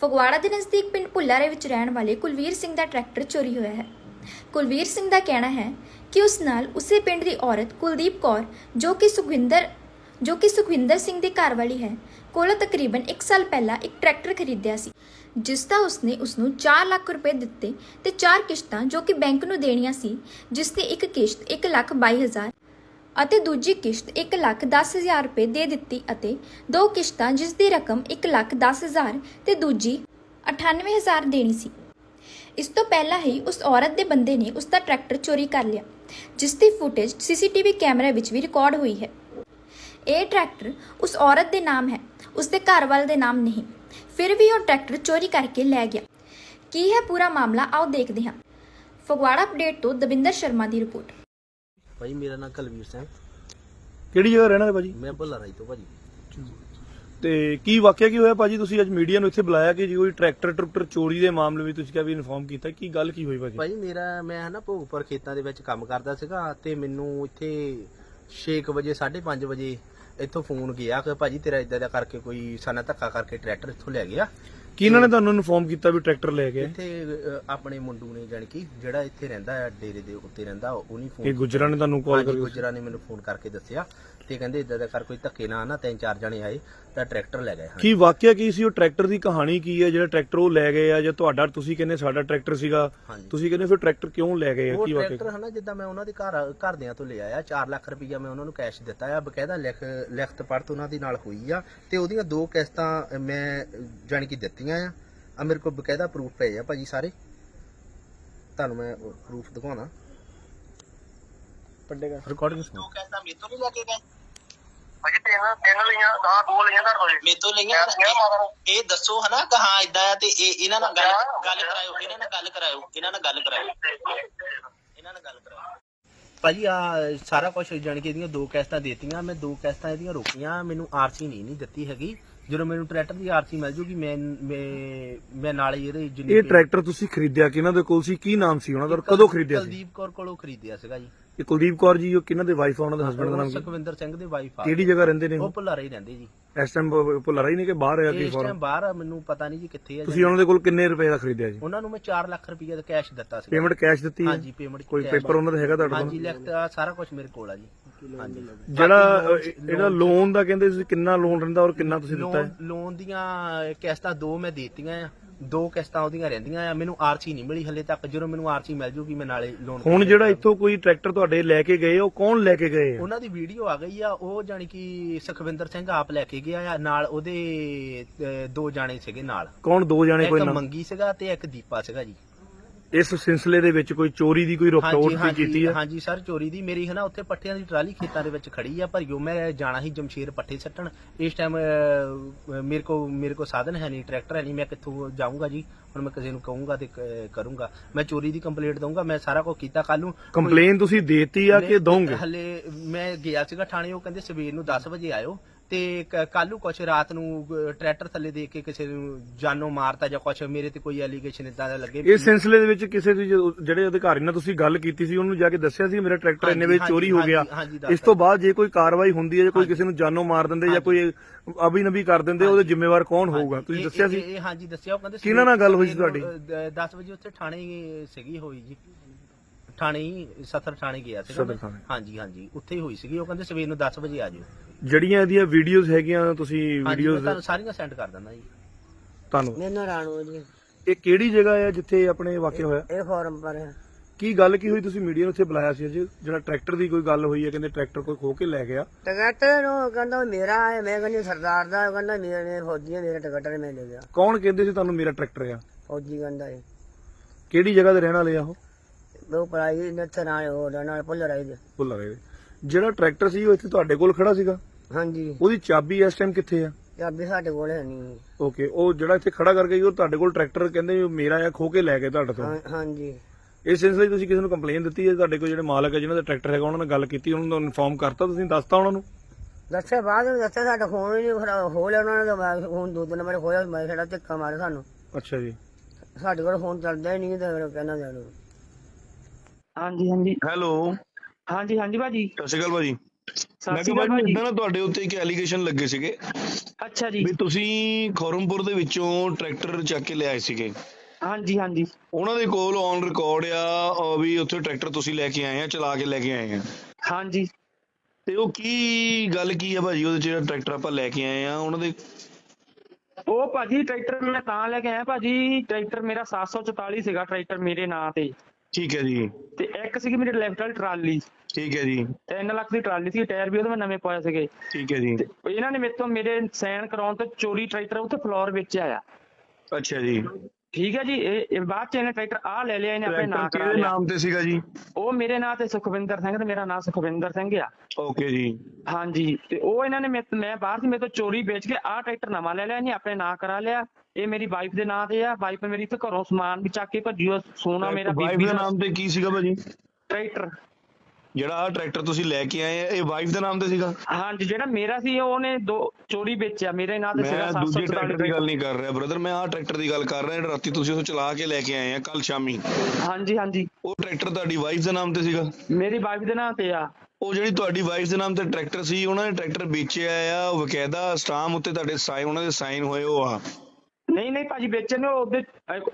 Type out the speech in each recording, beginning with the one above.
ਫਗਵਾੜਾ ਦੇ ਨਜ਼ਦੀਕ ਪਿੰਡ ਭੁੱਲਾਰੇ ਵਿੱਚ ਰਹਿਣ ਵਾਲੇ ਕੁਲਵੀਰ ਸਿੰਘ ਦਾ ਟਰੈਕਟਰ ਚੋਰੀ ਹੋਇਆ ਹੈ। ਕੁਲਵੀਰ ਸਿੰਘ ਦਾ ਕਹਿਣਾ ਹੈ ਕਿ ਉਸ ਨਾਲ ਉਸੇ ਪਿੰਡ ਦੀ ਔਰਤ ਕੁਲਦੀਪ ਕੌਰ, ਜੋ ਕਿ ਸੁਖਵਿੰਦਰ, ਜੋ ਕਿ ਸੁਖਵਿੰਦਰ ਸਿੰਘ ਦੀ ਘਰਵਾਲੀ ਹੈ, ਕੋਲੋਂ ਤਕਰੀਬਨ 1 ਸਾਲ ਪਹਿਲਾਂ ਇੱਕ ਟਰੈਕਟਰ ਖਰੀਦਿਆ ਸੀ, ਜਿਸ ਦਾ ਉਸਨੇ ਉਸ ਨੂੰ 4 ਲੱਖ ਰੁਪਏ ਦਿੱਤੇ ਤੇ 4 ਕਿਸ਼ਤਾਂ ਜੋ ਕਿ ਬੈਂਕ ਨੂੰ ਦੇਣੀਆਂ ਸੀ, ਜਿਸ ਦੀ ਇੱਕ ਕਿਸ਼ਤ 1 ਲੱਖ 22 ਹਜ਼ਾਰ ਅਤੇ ਦੂਜੀ ਕਿਸ਼ਤ 1 ਲੱਖ 10 ਹਜ਼ਾਰ ਰੁਪਏ ਦੇ ਦਿੱਤੀ ਅਤੇ ਦੋ ਕਿਸ਼ਤਾਂ ਜਿਸ ਦੀ ਰਕਮ 1 ਲੱਖ 10 ਹਜ਼ਾਰ ਤੇ ਦੂਜੀ 98 ਹਜ਼ਾਰ ਦੇਣੀ ਸੀ। ਇਸ ਤੋਂ ਪਹਿਲਾਂ ਹੀ ਉਸ ਔਰਤ ਦੇ ਬੰਦੇ ਨੇ ਉਸ ਦਾ ਟਰੈਕਟਰ ਚੋਰੀ ਕਰ ਲਿਆ, ਜਿਸ ਦੀ ਫੁਟੇਜ ਸੀਸੀਟੀਵੀ ਕੈਮਰੇ ਵਿੱਚ ਵੀ ਰਿਕਾਰਡ ਹੋਈ ਹੈ। ਇਹ ਟਰੈਕਟਰ ਉਸ ਔਰਤ ਦੇ ਨਾਮ ਹੈ, ਉਸ ਦੇ ਘਰ ਵਾਲੇ ਦੇ ਨਾਮ ਨਹੀਂ। ਫਿਰ ਵੀ ਉਹ ਟਰੈਕਟਰ ਚੋਰੀ ਕਰਕੇ ਲੈ ਗਿਆ। ਕੀ ਹੈ ਪੂਰਾ ਮਾਮਲਾ? ਆਓ ਦੇਖਦੇ ਹਾਂ। ਫਗਵਾੜਾ ਅਪਡੇਟ ਤੋਂ ਦਵਿੰਦਰ ਸ਼ਰਮਾ ਦੀ ਰਿਪੋਰਟ। ਭਾਈ ਮੇਰਾ ਨਾਮ ਕੁਲਵੀਰ ਸਿੰਘ। ਕਿਹੜੀ ਜਗ੍ਹਾ ਰਹਿਣਾ ਤੇ ਭਾਜੀ? ਮੈਂ ਭੁੱਲਾ ਰਾਈ ਤੋਂ ਭਾਜੀ। ਤੇ ਕੀ ਵਾਕਿਆ ਕੀ ਹੋਇਆ ਭਾਜੀ? ਤੁਸੀਂ ਅੱਜ ਮੀਡੀਆ ਨੂੰ ਇੱਥੇ ਬੁਲਾਇਆ ਕਿ ਜੀ ਕੋਈ ਟਰੈਕਟਰ ਟਰੈਕਟਰ ਚੋਰੀ ਦੇ ਮਾਮਲੇ ਵਿੱਚ ਤੁਸੀਂ ਕਿਹਾ ਵੀ ਇਨਫੋਰਮ ਕੀਤਾ। ਕੀ ਗੱਲ ਕੀ ਹੋਈ ਭਾਜੀ? ਭਾਈ ਮੇਰਾ ਮੈਂ ਹਨਾ ਭੋਗਪੁਰ ਖੇਤਾਂ ਦੇ ਵਿੱਚ ਕੰਮ ਕਰਦਾ ਸੀਗਾ ਤੇ ਮੈਨੂੰ ਇੱਥੇ 6 ਵਜੇ 5:30 ਵਜੇ ਇੱਥੋਂ ਫੋਨ ਗਿਆ ਕਿ ਭਾਜੀ ਤੇਰਾ ਇਦਾਂ ਦਾ ਕਰਕੇ ਕੋਈ ਸਾਨਾ ਧੱਕਾ ਕਰਕੇ ਟਰੈਕਟਰ ਇੱਥੋਂ ਲੈ ਗਿਆ। ਕੀ ਇਹਨਾਂ ਨੇ ਤੁਹਾਨੂੰ ਇਨਫੋਰਮ ਕੀਤਾ ਵੀ ਟਰੈਕਟਰ ਲੈ ਗਏ ਇੱਥੇ ਅ, ਆਪਣੇ ਮੁੰਡੂ ਨੇ ਜਾਣੀ ਕਿ ਜਿਹੜਾ ਇੱਥੇ ਰਹਿੰਦਾ ਹੈ ਡੇਰੇ ਦੇ ਉੱਤੇ ਰਹਿੰਦਾ ਉਹਨੇ ਇਹ ਫੋਨ ਗੁਜਰਾਂ ਨੇ ਤੁਹਾਨੂੰ ਕਾਲ ਹਾਂਜੀ ਕਰੀ ਗੁਜਰਾ ਨੇ ਮੈਨੂੰ ਫੋਨ ਕਰਕੇ ਦੱਸਿਆ। ਤੇ ਕਹਿੰਦੇ ਇਦਾਂ ਦਾ ਕਰ ਕੋਈ ਧੱਕੇ ਨਾ ਨਾ ਤਿੰਨ ਚਾਰ ਜਣੇ ਆਏ ਤਾਂ ਟਰੈਕਟਰ ਲੈ ਗਏ ਕੀ ਵਾਕਿਆ ਕੀ ਸੀ? ਉਹ ਟਰੈਕਟਰ ਦੀ ਕਹਾਣੀ ਕੀ ਹੈ? ਜਿਹੜਾ ਟਰੈਕਟਰ ਉਹ ਲੈ ਗਏ ਆ ਜਾਂ ਤੁਹਾਡਾ ਤੁਸੀਂ ਕਹਿੰਦੇ ਸਾਡਾ ਟਰੈਕਟਰ ਸੀਗਾ। ਹਾਂਜੀ। ਤੁਸੀਂ ਕਹਿੰਦੇ ਫਿਰ ਟਰੈਕਟਰ ਕਿਉਂ ਲੈ ਗਏ ਆ? ਉਹ ਕੀ ਵਾਕਿਆ ਟਰੈਕਟਰ ਹਨਾ ਜਿੱਦਾਂ ਮੈਂ ਉਹਨਾਂ ਦੇ ਘਰ ਘਰਦਿਆਂ ਤੋਂ ਲਿਆ ਆ 4 ਲੱਖ ਰੁਪਈਆ ਮੈਂ ਉਹਨਾਂ ਨੂੰ ਕੈਸ਼ ਦਿੱਤਾ ਆ। ਬਕਾਇਦਾ ਲਿਖ ਲਿਖਤ ਪੜਤ ਉਹਨਾਂ ਦੀ ਨਾਲ ਹੋਈ ਆ। ਤੇ ਉਹਦੀਆਂ ਦੋ ਕਿਸ਼ਤਾਂ ਮੈਂ ਜਾਣੀ ਕਿ ਦਿੱਤੀਆਂ ਆ। ਆ ਮੇਰੇ ਕੋਲ ਬਕਾਇਦਾ ਪ੍ਰੂਫ ਪਏ ਆ ਭਾਜੀ ਸਾਰੇ। ਤੁਹਾਨੂੰ ਮੈਂ ਪ੍ਰੂਫ ਦਿਖਾਉਣਾ। ਪੱਡੇਗਾ ਰਿਕਾਰਡਿੰਗ ਸੁਣੋ ਕਹਿੰਦਾ ਮੇਤੋਂ ਨਹੀਂ ਲੈ ਕੇ ਗਏ। ਤਿੰਨ ਤਿੰਨ ਲਈਆਂ ਦਾ ਦੋ ਲਈਆਂ ਤਾਂ ਹੋਏ ਮੇਤੋਂ ਲਈਆਂ ਇਹ- ਇਹ ਦੱਸੋ ਹਨਾ ਕਿ ਹਾਂ ਇਦਾਂ ਆ ਤੇ ਇਹ ਇਹਨਾਂ ਨਾਲ ਗੱਲ ਗੱਲ ਕਰਾਇਓ ਇਹਨਾਂ ਨਾਲ ਗੱਲ ਕਰਾਇਓ ਇਹਨਾਂ ਨਾਲ ਗੱਲ ਕਰਾਇਓ। ਇਹਨਾਂ ਨਾਲ ਗੱਲ ਕਰਾਇਓ ਭਾਜੀ ਆ ਸਾਰਾ ਕੁਝ ਜਾਣੀ ਕਿ ਇਹਦੀਆਂ ਦੋ ਕਿਸ਼ਤਾਂ ਦਿੱਤੀਆਂ ਮੈਂ ਦੋ ਕਿਸ਼ਤਾਂ ਇਹਦੀਆਂ ਰੋਕੀਆਂ ਮੈਨੂੰ ਆਰਸੀ ਨਹੀਂ ਨਹੀਂ ਦਿੱਤੀ ਹੈਗੀ। ਜਦੋਂ ਮੈਨੂੰ ਟਰੈਕਟਰ ਦੀ ਆਰਸੀ ਮਿਲ ਜੂਗੀ ਮੈਂ ਮੈਂ ਮੈਂ ਨਾਲੇ ਇਹਦੇ ਜਿੰਨੀ ਇਹ ਟਰੈਕਟਰ ਤੁਸੀਂ ਖਰੀਦਿਆ ਕਿਹਨਾਂ ਦੇ ਕੋਲ ਸੀ? ਕੀ ਨਾਮ ਸੀ ਉਹਨਾਂ ਦਾ ਔਰ ਕਦੋਂ ਖਰੀਦਿਆ ਸੀ? ਕੁਲਦੀਪ ਕੌਰ ਕੋਲੋਂ ਖਰੀਦਿਆ ਸੀਗਾ ਜੀ। ਇਹ ਕੁਲਦੀਪ ਕੌਰ ਜੀ ਉਹ ਕਿਹਨਾਂ ਦੇ ਵਾਈਫ ਆ ਉਹਨਾਂ ਦੇ ਹਸਬੰਡ ਦਾ ਨਾਮ ਕੀ? ਸੁਖਵਿੰਦਰ ਸਿੰਘ ਦੇ ਵਾਈਫ ਆ। ਕਿਹੜੀ ਜਗ੍ਹਾ ਰਹਿੰਦੇ ਨੇ ਉਹ? ਉਹ ਭੁੱਲਾਰੇ ਹੀ ਰਹਿੰਦੇ ਜੀ। ਇਸ ਟਾਈਮ ਭੁੱਲ ਰਹੀ ਨੇ ਕਿ ਬਾਹਰ ਆ ਕੀ ਇਸ ਫੋਰਨ ਟਾਈਮ ਬਾਹਰ ਆ, ਮੈਨੂੰ ਪਤਾ ਨਹੀਂ ਜੀ ਕਿੱਥੇ ਆ ਤੁਸੀਂ ਉਹਨਾਂ ਦੇ ਕੋਲ ਕਿੰਨੇ ਰੁਪਏ ਦਾ ਖਰੀਦਿਆ ਜੀ? ਉਹਨਾਂ ਨੂੰ ਮੈਂ 4 ਲੱਖ ਰੁਪਏ ਦਾ ਕੈਸ਼ ਦਿੱਤਾ ਸੀ ਪੇਮੈਂਟ ਕੈਸ਼ ਦਿੱਤੀ ਹੈ? ਹਾਂਜੀ ਪੇਮੈਂਟ ਕੋਈ ਪੇਪਰ ਉਹਨਾਂ ਦਾ ਹੈਗਾ ਤੁਹਾਡੇ ਕੋਲ? ਹਾਂਜੀ ਲਿਖਤ ਆ ਸਾਰਾ ਕੁਝ ਮੇਰੇ ਕੋਲ ਆ ਜੀ। ਹਾਂਜੀ। ਜਿਹੜਾ ਅ, ਇਹਦਾ ਲੋਨ ਦਾ ਕਹਿੰਦੇ ਤੁਸੀਂ ਕਿੰਨਾ ਲੋਨ ਰਹਿੰਦਾ ਔਰ ਕਿੰਨਾ ਤੁਸੀਂ ਦਿੱਤਾ ਹੈ? ਲੋਨ ਲੋਨ ਦੀਆਂ ਕਿਸ਼ਤਾਂ ਦੋ ਮੈਂ ਦੇਤੀਆਂ ਆ। ਦੋ ਕਿਸ਼ਤਾਂ ਉਹਦੀਆਂ ਰਹਿੰਦੀਆਂ ਆ ਮੈਨੂੰ ਆਰਸੀ ਨਹੀਂ ਮਿਲੀ ਹਲੇ ਤੱਕ। ਜਦੋਂ ਮੈਨੂੰ ਆਰਸੀ ਮਿਲ ਜੂਗੀ ਮੈਂ ਨਾਲੇ ਲੋਨ ਹੁਣ ਜਿਹੜਾ ਇੱਥੋਂ ਕੋਈ ਟਰੈਕਟਰ ਤੁਹਾਡੇ ਲੈ ਕੇ ਗਏ ਉਹ ਕੌਣ ਲੈ ਕੇ ਗਏ ਆ? ਉਹਨਾਂ ਦੀ ਵੀਡੀਓ ਆ ਗਈ ਆ ਉਹ ਜਾਨੀ ਕਿ ਸੁਖਵਿੰਦਰ ਸਿੰਘ ਆਪ ਲੈ ਕੇ ਗਿਆ ਆ ਨਾਲ ਉਹਦੇ ਅਹ, ਦੋ ਜਾਣੇ ਸੀਗੇ ਨਾਲ। ਕੌਣ ਦੋ ਜਾਣੇ ਕੋਈ ਇੱਕ ਨਾ ਮੰਗੀ ਸੀਗਾ ਤੇ ਇੱਕ ਦੀਪਾ ਸੀਗਾ ਜੀ। ਇਸ ਸਿਲਸਿਲੇ ਦੇ ਵਿੱਚ ਕੋਈ ਚੋਰੀ ਦੀ ਕੋਈ ਰਿਪੋਰਟ ਵੀ ਕੀਤੀ ਹੈ ਹਾਂਜੀ ਸਰ ਚੋਰੀ ਦੀ ਮੇਰੀ ਹੈ ਨਾ ਉੱਥੇ ਪੱਠਿਆਂ ਦੀ ਟਰਾਲੀ ਖੇਤਾਂ ਦੇ ਵਿੱਚ ਖੜੀ ਆ ਭਰਿਓ ਮੈਂ ਜਾਣਾ ਸੀ ਜਮਸ਼ੇਰ ਪੱਠੇ ਸੱਟਣ। ਇਸ ਟਾਈਮ ਮੇਰੇ ਕੋ ਮੇਰੇ ਕੋ ਸਾਧਨ ਹੈ ਨਹੀਂ ਟਰੈਕਟਰ ਹੈ ਨਹੀਂ ਮੈਂ ਕਿੱਥੋਂ ਜਾਊਂਗਾ ਜੀ? ਹੁਣ ਮੈਂ ਕਿਸੇ ਨੂੰ ਕਹੂੰਗਾ ਤੇ ਕਰੂੰਗਾ। ਮੈਂ ਚੋਰੀ ਦੀ ਕੰਪਲੇਂਟ ਦਊਂਗਾ ਮੈਂ ਸਾਰਾ ਕੁਝ ਕੀਤਾ ਕੱਲ ਨੂੰ। ਕੰਪਲੇਨ ਤੁਸੀਂ ਦੇਤੀ ਆ ਕਿ ਦੋਗੇ ਹਲੇ ਮੈਂ ਗਿਆ ਸੀਗਾ ਥਾਣੇ ਉਹ ਕਹਿੰਦੇ ਸਵੇਰ ਨੂੰ 10 ਵਜੇ ਆਇਓ। ਤੇ ਕੱਲ ਕੁਛ ਰਾਤ ਨੂੰ ਟਰੈਕਟਰ ਥੱਲੇ ਦੇਖ ਕੇ ਕਿਸੇ ਨੂੰ ਜਾਨੋਂ ਮਾਰਤਾ ਜਾਂ ਕੁਛ ਮੇਰੇ ਤੇ ਕੋਈ ਐਲੀਗੇਸ਼ਨ ਇਦਾਂ ਦਾ ਲੱਗੇ ਇਸ ਸਿਲਸਿਲੇ ਦੇ ਵਿੱਚ ਕਿਸੇ ਦੀ ਜੋ- ਜਿਹੜੇ ਅਧਿਕਾਰੀ ਨਾਲ ਤੁਸੀਂ ਗੱਲ ਕੀਤੀ ਸੀ ਉਹਨੂੰ ਜਾ ਕੇ ਦੱਸਿਆ ਸੀ ਮੇਰਾ ਟਰੈਕਟਰ ਇੰਨੇ ਵਜੇ ਹਾਂਜੀ, ਚੋਰੀ ਹੋ ਗਿਆ। ਹਾਂਜੀ, ਹਾਂਜੀ, ਦੱਸ ਇਸ ਤੋਂ ਬਾਅਦ ਜੇ ਕੋਈ ਕਾਰਵਾਈ ਹੁੰਦੀ ਹੈ ਜਾਂ ਕੋਈ ਕਿਸੇ ਨੂੰ ਜਾਨੋਂ ਮਾਰ ਦਿੰਦੇ ਜਾਂ ਕੋਈ ਅਭੀ ਨਬੀ ਕਰ ਦਿੰਦੇ ਉਹਦੇ ਜ਼ਿੰਮੇਵਾਰ ਕੌਣ ਹੋਊਗਾ? ਤੁਸੀਂ ਇਹ- ਦੱਸਿਆ ਸੀ? ਇਹ ਹਾਂਜੀ ਦੱਸਿਆ ਉਹ ਕਹਿੰਦੇ ਕਿਹਨਾਂ ਨਾਲ ਗੱਲ ਹੋਈ ਸੀ ਤੁਹਾਡੀ? ਅਹ, 10 ਵਜੇ ਉੱਥੇ ਥਾਣੇ ਸੀਗੀ ਹੋਈ ਜੀ। ਥਾਣੇ ਹੀ ਸਤਰ ਥਾਣੇ ਗਿਆ ਸੀਗਾ ਸਦਰ ਮੈਂ। ਥਾਣੇ। ਹਾਂਜੀ ਹਾਂਜੀ। ਉੱਥੇ ਹੀ ਹੋਈ ਸੀਗੀ ਉਹ ਕਹਿੰਦੇ ਸਵੇਰ ਨੂੰ 10 ਵਜੇ ਆ ਜਾਓ। ਜਿਹੜੀਆਂ ਇਹਦੀਆਂ ਵੀਡੀਓਜ਼ ਹੈਗੀਆਂ ਤੁਸੀਂ ਹਾਂਜੀ ਮੈਂ ਵੀਡੀਓਜ਼ ਤੁਹਾਨੂੰ ਸਾਰੀਆਂ ਸੈਂਡ ਕਰ ਦਿੰਦਾ ਜੀ। ਧੰਨਵਾਦ ਮੈਨੂੰ ਰਾਣੋ ਜੀ। ਇਹ ਕਿਹੜੀ ਜਗ੍ਹਾ ਹੈ ਜਿੱਥੇ ਆਪਣੇ ਵਾਕਿਆ ਹੋਇਆ? ਇਹ ਫੋਰਮ ਪਰ ਹੈ। ਕੀ ਗੱਲ ਕੀ ਹੋਈ? ਤੁਸੀਂ ਮੀਡੀਆ ਨੂੰ ਉੱਥੇ ਬੁਲਾਇਆ ਸੀ ਅੱਜ? ਜਿਹੜਾ ਟਰੈਕਟਰ ਦੀ ਕੋਈ ਗੱਲ ਹੋਈ ਹੈ ਕਹਿੰਦੇ ਟਰੈਕਟਰ ਕੋਈ ਖੋ ਕੇ ਲੈ ਗਿਆ। ਟਿਕਟ ਨੂੰ ਕਹਿੰਦਾ ਮੇਰਾ ਹੈ ਮੈਂ ਕਹਿੰਦੀ ਸਰਦਾਰ ਦਾ ਉਹ ਕਹਿੰਦਾ ਮੇਰੇ ਫੌਜੀ ਹੈ ਮੇਰਾ ਟਿਕਟ ਮੈਂ ਲੈ ਗਿਆ। ਕੌਣ ਕਹਿੰਦੇ ਸੀ ਤੁਹਾਨੂੰ ਮੇਰਾ ਟਰੈਕਟਰ ਆ? ਫੌਜੀ ਕਹਿੰਦਾ ਹੈ ਕਿਹੜੀ ਜਗ੍ਹਾ ਤੇ ਰਹਿਣ ਵਾਲੇ ਆ ਉਹ? ਉਹ ਪੜਾਈ ਨੱਥ ਨਾਲ ਉਹ ਨਾਲ ਭੁੱਲ ਰਹੀ ਦੇ ਭੁੱਲ ਰਹੇ ਜਿਹੜਾ ਟਰੈਕਟਰ ਸੀ ਉਹ ਇੱਥੇ ਤੁਹਾਡੇ ਕੋਲ ਖੜਾ ਸੀਗਾ? ਹਾਂਜੀ। ਉਹਦੀ ਚਾਬੀ ਇਸ ਟਾਈਮ ਕਿੱਥੇ ਆ? ਚਾਬੀ ਸਾਡੇ ਕੋਲ ਹੈ ਨਹੀਂ। ਓਕੇ ਉਹ ਜਿਹੜਾ ਇੱਥੇ ਖੜਾ ਕਰਕੇ ਗਈ ਉਹ ਤੁਹਾਡੇ ਕੋਲ ਟਰੈਕਟਰ ਕਹਿੰਦੇ ਉਹ ਮੇਰਾ ਆ ਖੋ ਕੇ ਲੈ ਗਏ ਤੁਹਾਡੇ ਤੋਂ। ਹਾਂ- ਹਾਂਜੀ। ਇਸ ਸਿਲਸਿਲੇ 'ਚ ਤੁਸੀਂ ਕਿਸੇ ਨੂੰ ਕੰਪਲੇਨ ਦਿੱਤੀ ਹੈ? ਤੁਹਾਡੇ ਕੋਲ ਜਿਹੜੇ ਮਾਲਕ ਹੈ ਜਿਨ੍ਹਾਂ ਦਾ ਟਰੈਕਟਰ ਹੈਗਾ ਉਹਨਾਂ ਨਾਲ ਗੱਲ ਕੀਤੀ ਉਹਨਾਂ ਨੂੰ ਇਨਫੋਰਮ ਕਰਤਾ ਤੁਸੀਂ? ਦੱਸਤਾ ਉਹਨਾਂ ਨੂੰ? ਦੱਸਿਆ ਬਾਅਦ ਵਿੱਚ ਦੱਸਿਆ ਸਾਡਾ ਫੋਨ ਹੀ ਨਹੀਂ ਖਰਾ- ਹੋ ਲਿਆ ਉਹਨਾਂ ਨੇ ਤਾਂ ਮੈਂ ਫੋਨ ਦੋ ਤਿੰਨ ਵਾਰ ਹੋਇਆ ਮੈਂ ਸਾਡਾ ਧੱਕਾ ਮਾਰਿਆ ਸਾਨੂੰ। ਅੱਛਾ ਜੀ। ਸਾਡੇ ਕੋਲ ਫੋਨ ਚੱਲਦਾ ਹੀ ਨਹੀਂ ਤੇ ਫਿਰ ਕਹਿਣਾ ਜਾਣੋ ਹਾਂਜੀ ਹਾਂਜੀ। ਹੈਲੋ। ਹਾਂਜੀ ਹਾਂਜੀ ਭਾਜੀ। ਸਤਿ ਸ਼੍ਰੀ ਅਕਾਲ ਭਾਜੀ। ਮੈਂ ਕਿਹਾ ਭਾਜੀ। ਇਦਾਂ ਨਾ ਤੁਹਾਡੇ ਉੱਤੇ ਇੱਕ ਐਲੀਗੇਸ਼ਨ ਲੱਗੇ ਸੀਗੇ ਅੱਛਾ ਜੀ। ਵੀ ਤੁਸੀਂ ਖੌਰਮਪੁਰ ਦੇ ਵਿੱਚੋਂ ਟਰੈਕਟਰ ਚੱਕ ਕੇ ਲਿਆਏ ਸੀਗੇ। ਹਾਂਜੀ ਹਾਂਜੀ। ਉਹਨਾਂ ਦੇ ਕੋਲ ਔਨ ਰਿਕਾਰਡ ਆ ਵੀ ਉੱਥੇ ਟਰੈਕਟਰ ਤੁਸੀਂ ਲੈ ਕੇ ਆਏ ਆ ਚਲਾ ਕੇ ਲੈ ਕੇ ਆਏ ਆ। ਹਾਂਜੀ। ਤੇ ਉਹ ਕੀ ਗੱਲ ਕੀ ਆ ਭਾਜੀ? ਉਹਦੇ ਜਿਹੜਾ ਟਰੈਕਟਰ ਆਪਾਂ ਲੈ ਕੇ ਆਏ ਆ ਉਹਨਾਂ ਦੇ ਉਹ ਭਾਜੀ ਟਰੈਕਟਰ ਮੈਂ ਤਾਂ ਲੈ ਕੇ ਆਇਆ ਭਾਜੀ ਟਰੈਕਟਰ ਮੇਰਾ 744 ਸੀਗਾ ਟਰੈਕਟਰ ਮੇਰੇ ਨਾਂ ਤੇ। ਠੀਕ ਹੈ ਜੀ। ਤੇ ਇੱਕ ਸੀਗੀ ਮੇਰੀ ਲੈਫਟ ਵਾਲੀ ਟਰਾਲੀ। ਠੀਕ ਹੈ ਜੀ। 3 ਲੱਖ ਦੀ ਟਰਾਲੀ ਸੀ ਟਾਇਰ ਵੀ ਉਹਦੇ ਮੈਂ ਨਵੇਂ ਪਾਏ ਸੀਗੇ। ਠੀਕ ਹੈ ਜੀ। ਤੇ ਇਹਨਾਂ ਨੇ ਮੇਰੇ ਤੋਂ ਮੇਰੇ ਸਾਈਨ ਕਰਾਉਣ ਤੋਂ ਚੋਰੀ ਟਰੈਕਟਰ ਉੱਥੇ ਫਲੋਰ ਵਿੱਚ ਆਇਆ। ਅੱਛਾ ਜੀ। ਠੀਕ ਹੈ ਜੀ ਇਹ ਇਹ ਬਾਅਦ ਚ ਇਹਨੇ ਟਰੈਕਟਰ ਆ ਲੈ ਲਿਆ ਇਹਨੇ ਆਪਣੇ ਨਾਂ ਟਰੈਕਟਰ ਕਰਾ ਕਿਹਦੇ ਲਿਆ। ਨਾਮ ਤੇ ਸੀਗਾ ਜੀ? ਉਹ ਮੇਰੇ ਨਾਂ ਤੇ ਸੁਖਵਿੰਦਰ ਸਿੰਘ ਤੇ ਮੇਰਾ ਨਾਂ ਸੁਖਵਿੰਦਰ ਸਿੰਘ ਆ। ਓਕੇ ਜੀ। ਹਾਂਜੀ ਤੇ ਉਹ ਇਹਨਾਂ ਨੇ ਮੇਰੇ- ਮੈਂ ਬਾਹਰ ਸੀ ਮੇਰੇ ਤੋਂ ਚੋਰੀ ਵੇਚ ਕੇ ਆਹ ਟਰੈਕਟਰ ਨਵਾਂ ਲੈ ਲਿਆ ਇਹਨੇ ਆਪਣੇ ਨਾਂ ਕਰਾ ਲਿਆ। ਇਹ ਮੇਰੀ ਵਾਈਫ ਦੇ ਨਾਂ ਤੇ ਆ ਵਾਈਫ ਮੇਰੀ ਇੱਥੇ ਘਰੋਂ ਸਮਾਨ ਵੀ ਚੱਕ ਕੇ ਭੱਜੀ ਉਹ ਸੋਨਾ ਮੇਰਾ ਵਾਈਫ ਬੀਬੀ ਦੇ ਦਾ ਨਾਮ ਤੇ ਕੀ ਸੀਗਾ ਭਾਜੀ? ਟਰੈਕਟਰ। ਜਿਹੜਾ ਆ ਟਰੈਕਟਰ ਤੁਸੀਂ ਲੈ ਕੇ ਆਏ ਆ ਇਹ ਵਾਈਫ ਦੇ ਨਾਮ ਤੇ ਸੀਗਾ? ਹਾਂਜੀ ਜਿਹੜਾ ਮੇਰਾ ਸੀ ਉਹਨੇ ਦੋ ਚੋਰੀ ਵੇਚਿਆ। ਮੇਰੇ ਨਾਂ ਤੇ ਸੀਗਾ ਮੈਂ ਦੂਜੇ 744 ਟਰੈਕਟਰ ਦੀ ਗੱਲ ਨਹੀਂ ਕਰ ਰਿਹਾ ਬ੍ਰਦਰ ਮੈਂ ਆਹ ਟਰੈਕਟਰ ਦੀ ਗੱਲ ਕਰ ਰਿਹਾ ਜਿਹੜਾ ਰਾਤੀ ਤੁਸੀਂ ਉਹ ਚਲਾ ਕੇ ਲੈ ਕੇ ਆਏ ਆ ਕੱਲ ਸ਼ਾਮੀ। ਹਾਂਜੀ ਹਾਂਜੀ। ਉਹ ਟਰੈਕਟਰ ਤੁਹਾਡੀ ਵਾਈਫ ਦੇ ਨਾਮ ਤੇ ਸੀਗਾ? ਮੇਰੀ ਵਾਈਫ ਦੇ ਨਾਂ ਤੇ ਆ। ਉਹ ਜਿਹੜੀ ਤੁਹਾਡੀ ਵਾਈਫ ਦੇ ਨਾਮ ਤੇ ਟਰੈਕਟਰ ਸੀ ਉਹਨਾਂ ਨੇ ਟਰੈਕਟਰ ਵੇਚਿਆ ਆ ਉਹ ਬਕਾਇਦਾ ਸਟਾਮ ਉੱਤੇ ਤੁਹਾਡੇ ਸਾਈਨ ਉਹਨਾਂ ਦੇ ਸਾਈਨ ਹੋਏ ਉਹ ਆ। ਨਹੀਂ ਨਹੀਂ ਭਾਜੀ ਵੇਚਣ ਨੇ ਉਹਦੇ